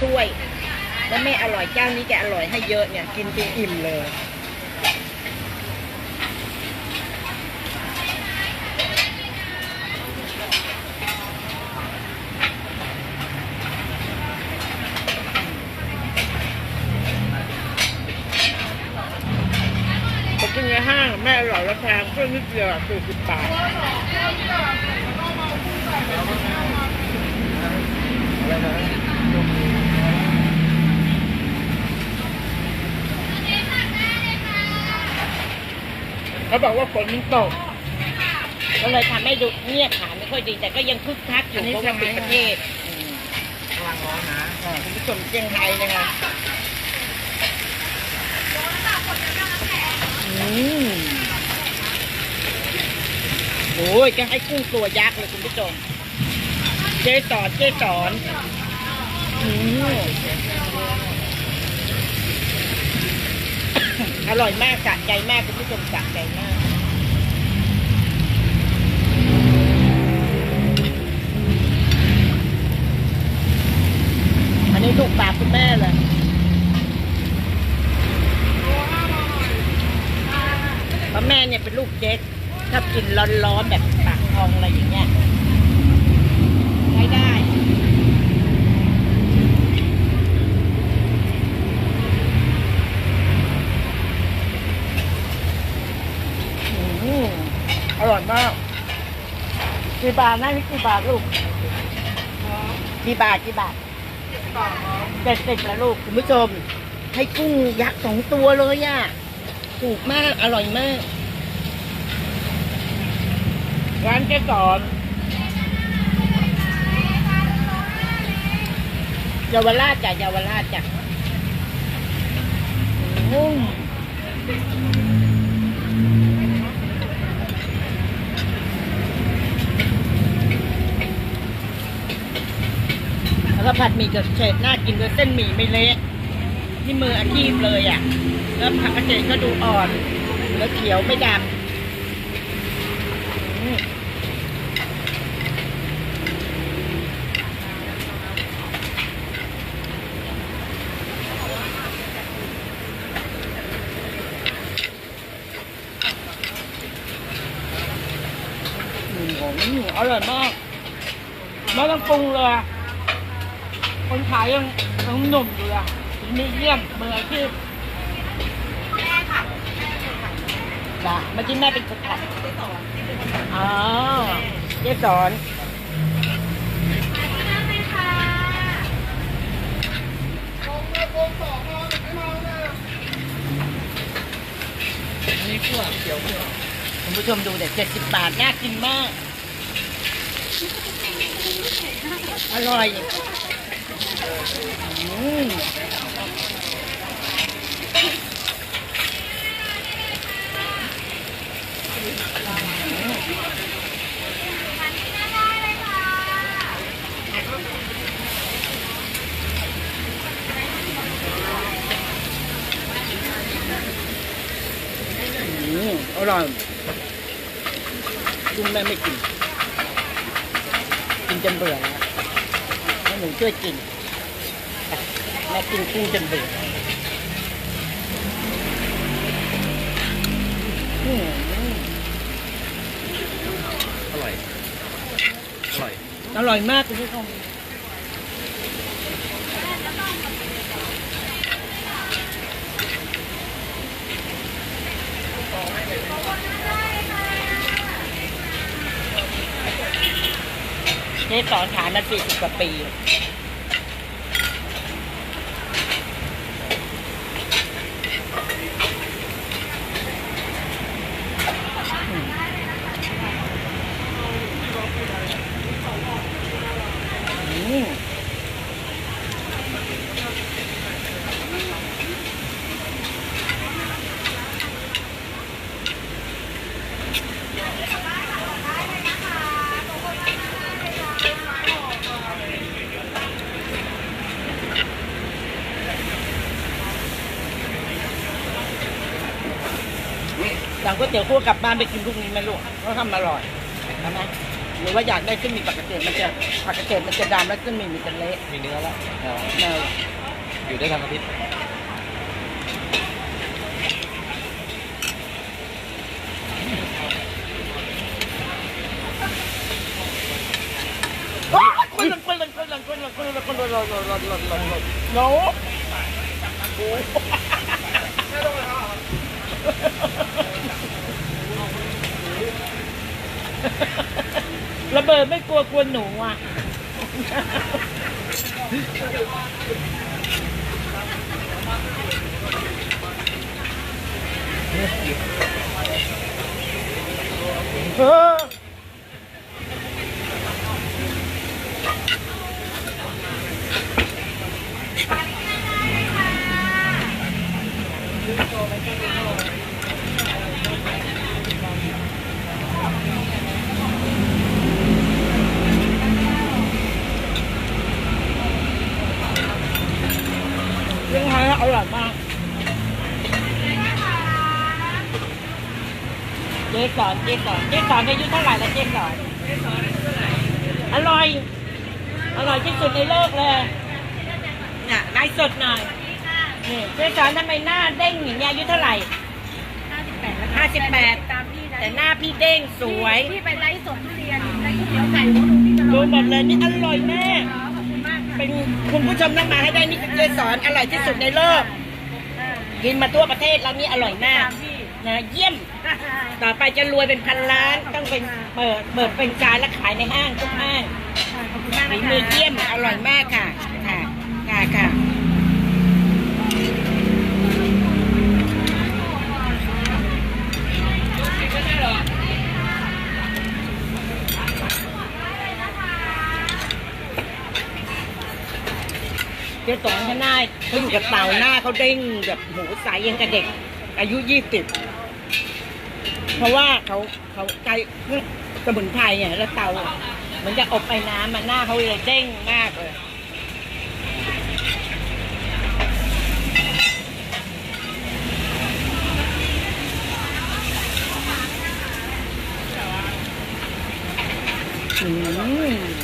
ถ้วย แล้วไม่อร่อยเจ้านี้แกอร่อยให้เยอะเนี่ย กินจนอิ่มเลยกินในห้างแม่อร่อยแล้วแพงเพื่อนนิดเดียวสี่สิบบาท เขาบอกว่าฝนมันตก ก็เลยทำให้ดูเงียบขายไม่ค่อยดี แต่ก็ยังคึกคักอยู่เพราะว่าปิดประเทศอืมกำลังร้อนนะอ่าคุณผู้ชมเชียงไฮ้นะคะอืมโอ้ยจะให้กุ้งตัวยักษ์เลยคุณผู้ชม เจ๊สอนเจ๊สอนอืม อร่อยมากสะใจมากคุณผู้ชมสะใจมาก อันนี้ลูกปลาคุณแม่เลยเพราะแม่เนี่ยเป็นลูกเจ๊กชอบกินร้อนๆแบบปากทองอะไรอย่างเงี้ยใช้ได้ อืมอร่อยมากกี่ บาทนะนี่กี่บาทลูกกี่บาทกี่บาทเด็ดเด็ดแล้วลูกคุณผู้ชม ให้กุ้งยักษ์สองตัวเลยอะ่ะถูกมากอร่อยมาก ร้านเจ๊สอนเยาวราชจ้ะเยาวราชจ้ะอืมแล้ว ก็ผัดหมี่กับเฉดน่ากินด้วยเส้นหมี่ไม่เละที่มืออาชีพเลยอะ่ะ แล้วผักกระเฉดก็ดูอ่อน แล้วเขียวไม่ดำอืมอืมอืมอร่อยมากไม่ต้องปรุงเลย คนขายยังยังหนุ่มอยู่อะมีเยี่ยมมืออาชีพจ้ะเมื่อกี้แม่เป็นคนขับอ๋อเจ๊สอนนี่พวกเขียวพวกคุณผู้ชมดูเด็ดเจ็ดสิบบาท น่ากินมาก อร่อย อืมอร่อยกุ้งแม่ไม่กิน กินจนเบื่อแล้ว ช่วยกินไปแม่กินกุ้งจนเบื่ออืมอร่อย อร่อย อร่อยมากคุณผู้ชมเจ๊สอนขายมาสี่สิบกว่าปี ตี๋ยวคั่วกลับบ้านไปกินพรุ่งนี้ไหมลูกเขาทำอร่อยทำไหมหรือว่าอยากได้เส้นหมี่ปกติมันจะปกติมันจะดำแล้วเส้นหมี่มันจะเละมีเนื้อแล้วเออเนอะอยู่ได้ทั้งอาทิตย์คนละคนละคนละคนละคนละคนละคนละคนละคนละคนละโน้โอ้ ระเบิดไม่กลัวกลัวหนูอะเอ เจ๊สอนเจ๊สอนเจ๊สอนอายุเท่าไหร่แล้วเจ๊สอนอร่อย อร่อยที่สุดในโลกเลยเนี่ยไลฟ์สดหน่อยนี่เจ๊สอนทำไมหน้าเด้งอย่างเงี้ยอายุเท่าไหร่ห้าสิบแปด58ตามพี่นะแต่หน้าพี่เด้งสวยพี่ไปไลฟ์สดทุเรียนไลฟ์ก๋วยเตี๋ยวไก่หมูหนูพี่ตลดูอดหมดเลยนี่อร่อยมากขอบคุณมากค่ะเป็นคุณผู้ชมต้องมาให้ได้นี่คือเจสอนอร่อยที่สุดในโลกกินมาทั่วประเทศแล้วนี่อร่อยมากตามพี่ นะ เยี่ยม ต่อไปจะรวยเป็นพันล้านต้องเป็นเปิดเปิดเป็นจานและขายในห้างทุกห้างขอบคุณมากฝีนะคะมือเยี่ยมอร่อยมากค่ะ ค่ะค่ะค่ะเจ๊สอนเขาหน้าเขาอยู่กับเต่าหน้าเขาเด้งแบบโหใสยังกับเด็ก อายุยี่สิบ เพราะว่าเขาเขาใช้สมุนไพรเนี่ยแล้วเตาอะเหมือนจะอบไอ้น้ำมันหน้าเขาเลยเด้งมากเลย อืม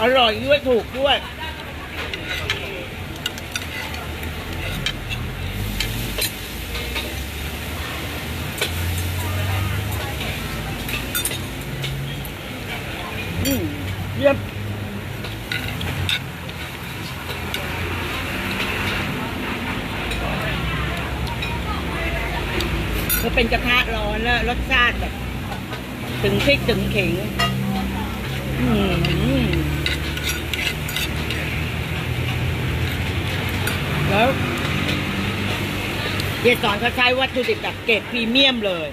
อร่อยด้วยถูกด้วย อืมเยี่ยมก็เป็นกระทะร้อนแล้วรสชาติแบบ ถึง พริกถึงขิงแล้วเยสอนเขาใช้วัตถุดิบแบบเกรดพรีเมียมเลย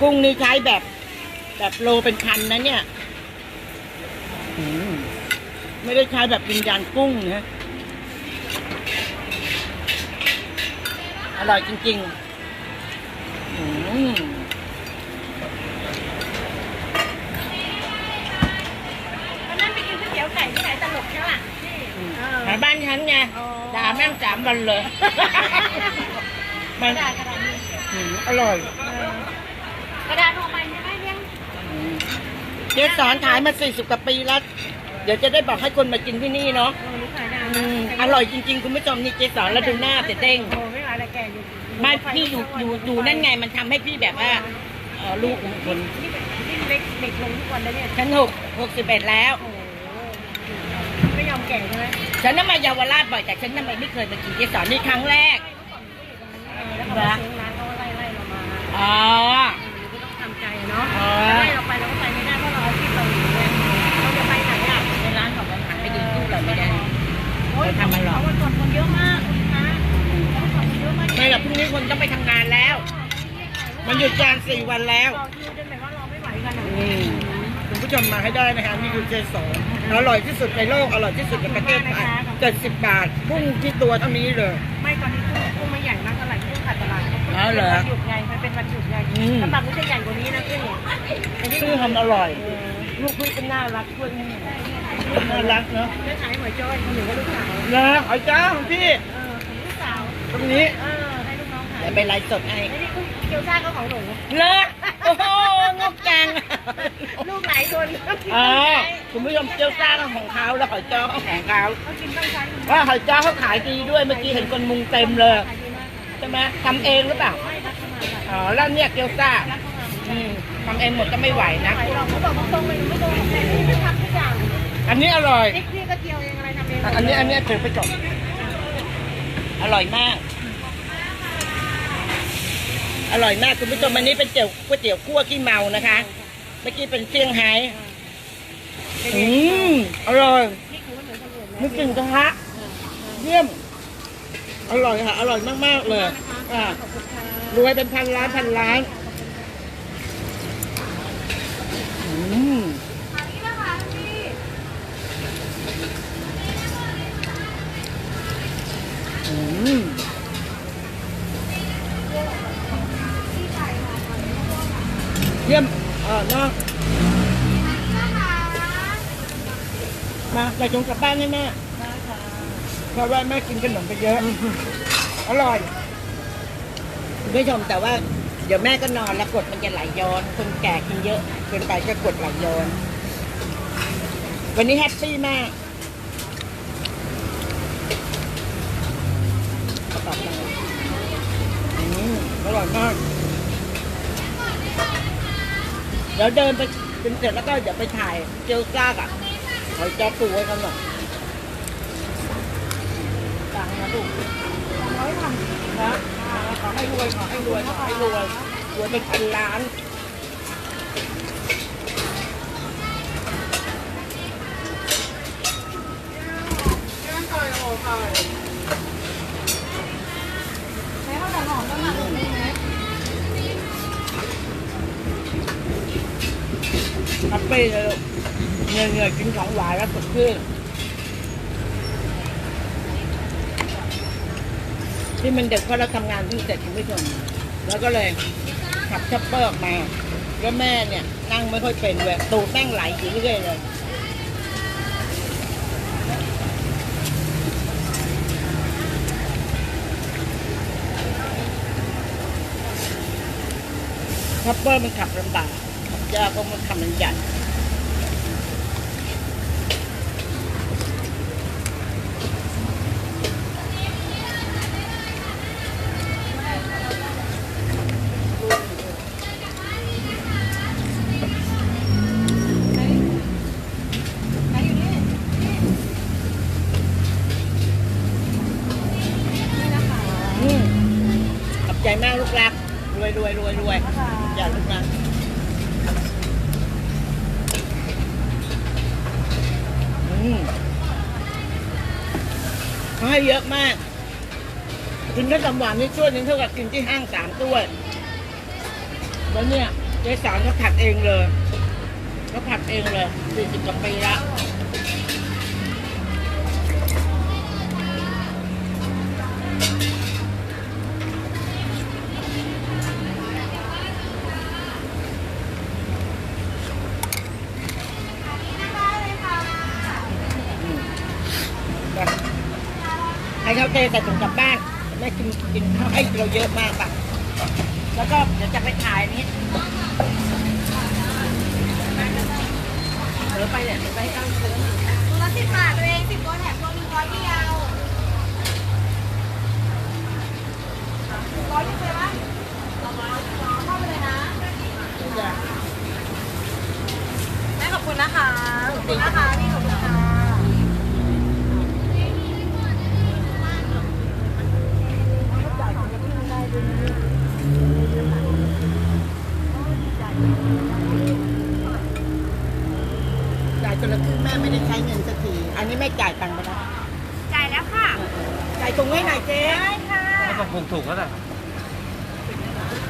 กุ้งนี่ใช้แบบ แบบโลเป็นพันนะเนี่ยไม่ได้ใช้แบบวิญญาณกุ้งนะอร่อยจริงๆอืม วันนั้นไปกินก๋วยเตี๋ยวไก่ที่ไหนตลกใช่ป่ะที่เออ หา บ้านฉันไงอ๋อด่าแม่งสามวันเลย มันกระดาษกระดาษนี่อืมอร่อยกระดาษทองใบใช่ไหมเลี้ยงอืมเจ๊สอนขายมาสี่สิบกว่าปีแล้ว เดี๋ยวจะได้บอกให้คนมากินที่นี่เนาะโอ้นี่ขายนานอืมอร่อยจริง ๆ คุณผู้ชมนี่เจ๊สอนแล้วดูหน้าแต่เด้ง โอ้ไม่ขายอะไรแก่อยู่ไม่พี่อยู่อยู่อยู่นั่นไงมันทำให้พี่แบบว่าเออลูกของคนนี่นี่เล็กเด็กลงทุกวันแล้วเนี่ยฉันหกหกสิบเอ็ดแล้ว โอ้โหไม่ยอมแก่ใช่ไหม ฉันน่ะมาเยาวราชบ่อยแต่ฉันน่ะไม่เคยมากินเจ๊สอนนี่ครั้งแรกเออแล้วเขาเสียงร้านเขาไล่ไล่เรามาอ๋อก็ต้องทำใจเนาะอ๋อไล่เราไปเราก็ไปไม่ได้เพราะเราเอาที่เราอยู่เนี่ยเราจะไปไหนอะในร้านของมันหันไปดีสู้เราไม่ได้โอ้ยเราทำมันหรอกเขาวันก่อนคนเยอะมากคุณคะเขาวันก่อนคนเยอะมากไม่หรอกพรุ่งนี้คนต้องไปทำงานแล้ว มันหยุดการสี่วันแล้วรอคิวจนแบบว่าเราไม่ไหวกันอะอืมคุณผู้ชมมาให้ได้นะคะนี่คือเจสองอร่อยที่สุดในโลกอร่อยที่สุดในประ เทศไทยเจ็ดสิบบาทกุ้งที่ตัวเท่านี้เลย ไม่ตอนนี้กุ้งกุ้งไม่ใหญ่มากเท่าไหร่กุ้งขาดตลาดอ๋อเหรอ มันหยุดไงมันเป็นวันหยุดไงอืม ถ้าตามไม่ใช่ใหญ่กว่านี้นะกุ้งอันนี้ชื่อทำอร่อย ลูกพี่ก็น่ารักด้วยนี่น่ารักเนาะได้ขายหอยจ้อยคนหนึ่งก็ลูกสาวนะเอาจ้าของพี่ เออของลูกสาวตรงนี้เออให้ลูกน้องขายเดี๋ยวไปไลฟ์สดให้ ไอ้นี่กุ้งเกี๊ยวซ่าก็ของหนู เลิศโอ้โหงกจัง ลูกหลายคนอ๋อคุณผู้ชมเกี๊ยวซ่าก็ของเขาแล้วหอยจ้อก็ของเขาเขากินต้องใช้ว่าหอยจ้อเขาขายดีด้วยเมื่อกี้เห็นคนมุงเต็มเลยใช่ไหมทำเองหรือเปล่าไม่รักเข้ามาค่ะอ๋อแล้วเนี่ยเกี๊ยวซ่ารักเข้ามาอืมทำเองหมดก็ไม่ไหวนะไหวหรอกเขาบอกตรงๆเลยไม่ตรงแต่นี่ไม่ทำทุกอย่างอันนี้อร่อยพริกพี่ก็เจียวเองอะไรทำเองอันนี้อันนี้ถือไปก่อนอร่อยมากอร่อยมากคุณผู้ชมอันนี้เป็นเตี๋ยวก๋วยเตี๋ยวคั่วขี้เมานะคะ เมื่อกี้เป็นเซี่ยงไฮ้อืมอร่อยพริกหนูไม่เหมือนคนอื่นนึกถึงกระทะเยี่ยม อร่อยค่ะ อร่อยมาก ๆ เลยอ่าขอบคุณค่ะรวยเป็นพันล้านพันล้าน อืมอืมเยี่ยมเออเนาะมาไปจงกลับบ้านให้แม่เพราะว่าแม่กินขนมไปเยอะ อร่อยคุณผู้ชมแต่ว่าเดี๋ยวแม่ก็นอนแล้วกดมันจะไหลย้อน คนแก่กินเยอะเกินไปก็กดไหลย้อน วันนี้แฮปปี้มากกระเป๋าตังค์อืมอร่อยมาก เดี๋ยวเดินไปเป็นเสร็จแล้วก็เดี๋ยวไปถ่ายเจลซ่ากับหอยจ้อปูไว้กันหน่อยตังนะลูกร้อยทนะขอให้รวยขอให้รวยขอให้รวยรวยเป็นพันล้านำแม่เขาแต่หอมก็มาดูนี่ไหม แฮปปี้เลยเหนื่อยเหนื่อยกินของหวานแล้วสดชื่นที่มันเด็กเพราะเราทำงานเพิ่เสร็จคุณผู้ชมแล้วก็เลยขับชัปเปอร์ออกมา แล้วแม่เนี่ยนั่งไม่ค่อยเป็นเลยตูดแม่งไหลอยู่เรื่อยเลยชัปเปอร์มันขับลำบาก ยากเพราะมันขับมันใหญ่ำหวานนี่ช่วยนึงเท่ากับกินที่ห้างสามถ้วยแล้วเนี่ยเจ๊สารเขาผัดเองเลยเขาผัดเองเลยสี่สิบกว่าปีละไปให้เขาเทใส่ถุงกลับบ้านแม่กินกินข้าวให้เราเยอะมากป่ะ แล้วก็เดี๋ยวจะไปถ่ายอันนี้เดี๋ยวไปเนี่ยเดี๋ยวไปตั้งซื้อ ตัวละสิบบาทตัวเองสิบตัวแถมตัวหนึ่งร้ อยเดียวร้อยเดียวเลยปะเข้าไปเลยนะแม่ขอบคุณนะคะขอบคุณนะคะพี่ขอบคุณค่ะจ่ายคนละครึ่งแม่ไม่ได้ใช้เงินสักที อันนี้แม่จ่ายตังค์ไปแล้ว จ่ายตรงให้หน่อยเจ๊ได้ค่ะไม่ต้องถูกถูกแล้วแหละ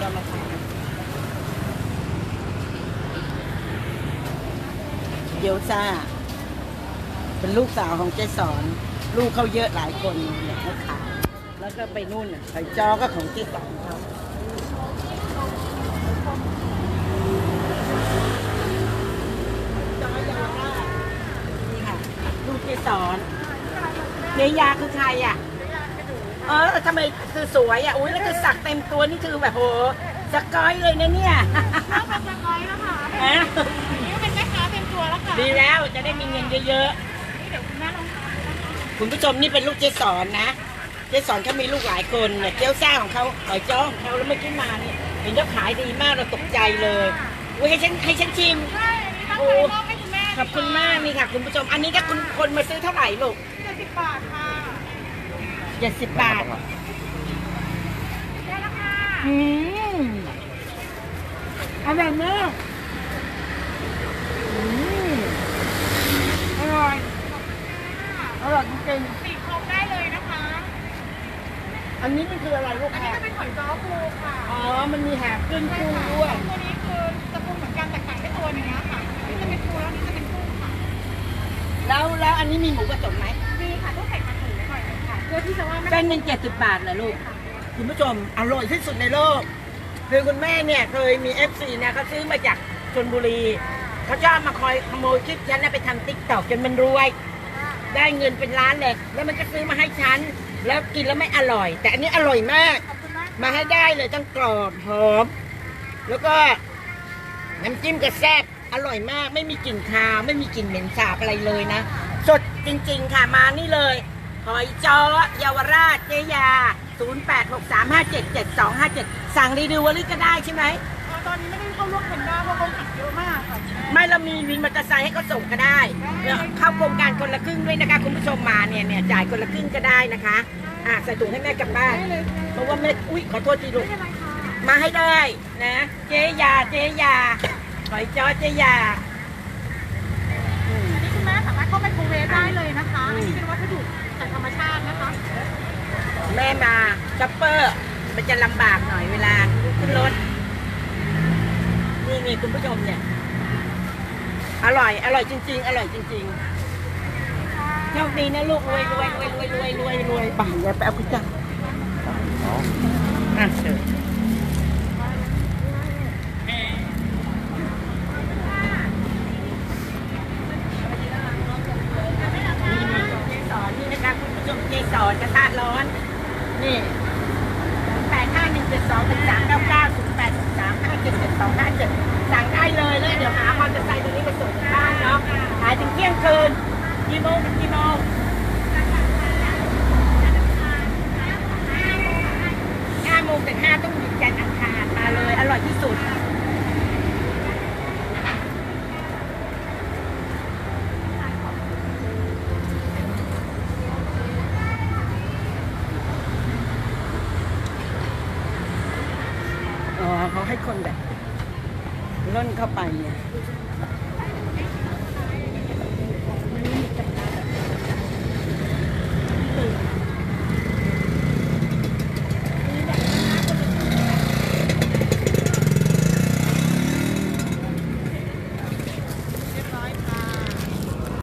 เรามาทานเดี๋ยวซ่า เป็นลูกสาวของเจ๊สอน ลูกเขาเยอะหลายคนเนี่ยเขาขายแล้วก็ไปนู่นน่ะไข่จอก็ของเจ๊สอนเขาจอยาล่านี่ค่ะ ลูกเจ๊สอนเนยาคือใครอะเออทำไมคือสวยอะ อุ้ยแล้วคือสักเต็มตัวนี่คือแบบโหสกอยเลยนะเนี่ยถ้าเป็นสกอยแล้วค่ะฮะนี่เป็นแม่ค้าเต็มตัวแล้วค่ะดีแล้วจะได้มีเงินเยอะนี่เดี๋ยวคุณแม่ลองทานดูนะคะๆคุณผู้ชมนี่เป็นลูกเจสอนนะ เจสอนเขามีลูกหลายคนเนี่ยเกี๊ยวซ่าของเขาหอยจ้อของเขาแล้วเมื่อกี้มาเนี่ยเห็นเขาขายดีมากเราตกใจเลยอุ้ยให้ฉันให้ฉันชิมใช่อันนี้ตั้งใจมอบให้คุณแม่ขอบคุณมากนี่ค่ะคุณผู้ชม อันนี้ถ้าคุณคนมาซื้อเท่าไหร่ลูกเจ็ดสิบบาทค่ะ เจ็ดสิบบาทได้แล้วค่ะอืมอร่อยมากอืมอร่อยอร่อยจริงติดครบได้เลยนะคะๆอันนี้มันคืออะไรลูกอันแหนี้บจะเป็นหอยจ้อปูค่ะอ๋อ มันมีแหบขึ้นใช่กุ้งค่ะด้วย ตัวนี้คือจะปูเหมือนกันแต่ต่างแค่ตัวเนื้อค่ะนี่จะเป็นปูแล้วนี่จะเป็นกุ้งค่ะแล้วแล้วอันนี้มีหมูผสมไหมมีค่ะต้องใส่ก เพื่อที่จะว่าไม่เส้นหนึ่งเจ็ดสิบบาทเหรอลูก คุณผู้ชมอร่อยที่สุดในโลก คือคุณแม่เนี่ยเคยมีเอฟซีเนี่ยเขาซื้อมาจากชนบุรีเขาชอบมาคอยขโมยคลิปฉันนะไปทำติ๊กตอกจนมันรวย ได้เงินเป็นล้านเลยแล้วมันก็ซื้อมาให้ฉัน แล้วกินแล้วไม่อร่อย แต่อันนี้อร่อยมาก ขอบคุณมากมาให้ได้เลยทั้งกรอบหอม แล้วก็น้ำจิ้มก็แซ่บอร่อยมาก ไม่มีกลิ่นคาว ไม่มีกลิ่นเหม็นสาบอะไรเลยนะ สดจริงๆค่ะมานี่เลย หอยจ้อเยาวราชเจยา 0863577257 สั่งรีดิวอรี่ก็ได้ใช่ไหมอ่าตอนนี้ไม่ได้เข้าร่วมเทนเดอร์เพราะเขาหักเยอะมากค่ะไม่เรามีวินมอเตอร์ไซค์ให้เขาส่งก็ได้แล้วเข้าโครงการคนละครึ่งด้วยนะคะคุณผู้ชมมาเนี่ยเนี่ยจ่ายคนละครึ่งก็ได้นะคะ อะใส่ถุงให้แม่กลับบ้านได้เลยค่ะเพราะว่าแม่อุ้ยขอโทษทีลูกไม่เป็นไรค่ะมาให้ได้นะ เจยาเจยาหอยจ้อเจยาอืมอันนี้คุณแม่สามารถเข้าไปคูเวฟได้เลยนะคะอันนี้เป็นวัสดุจาก ธรรมชาตินะคะ แม่มาช็อปเปอร์ มันจะลำบากหน่อยเวลาขึ้นรถ นี่นี่คุณผู้ชมเนี่ย อร่อย อร่อยจริง ๆ อร่อยจริงๆโชคดีนะลูกรวยรวยรวยรวยรวยรวยรวยไปอย่าไปเอาคุณจัง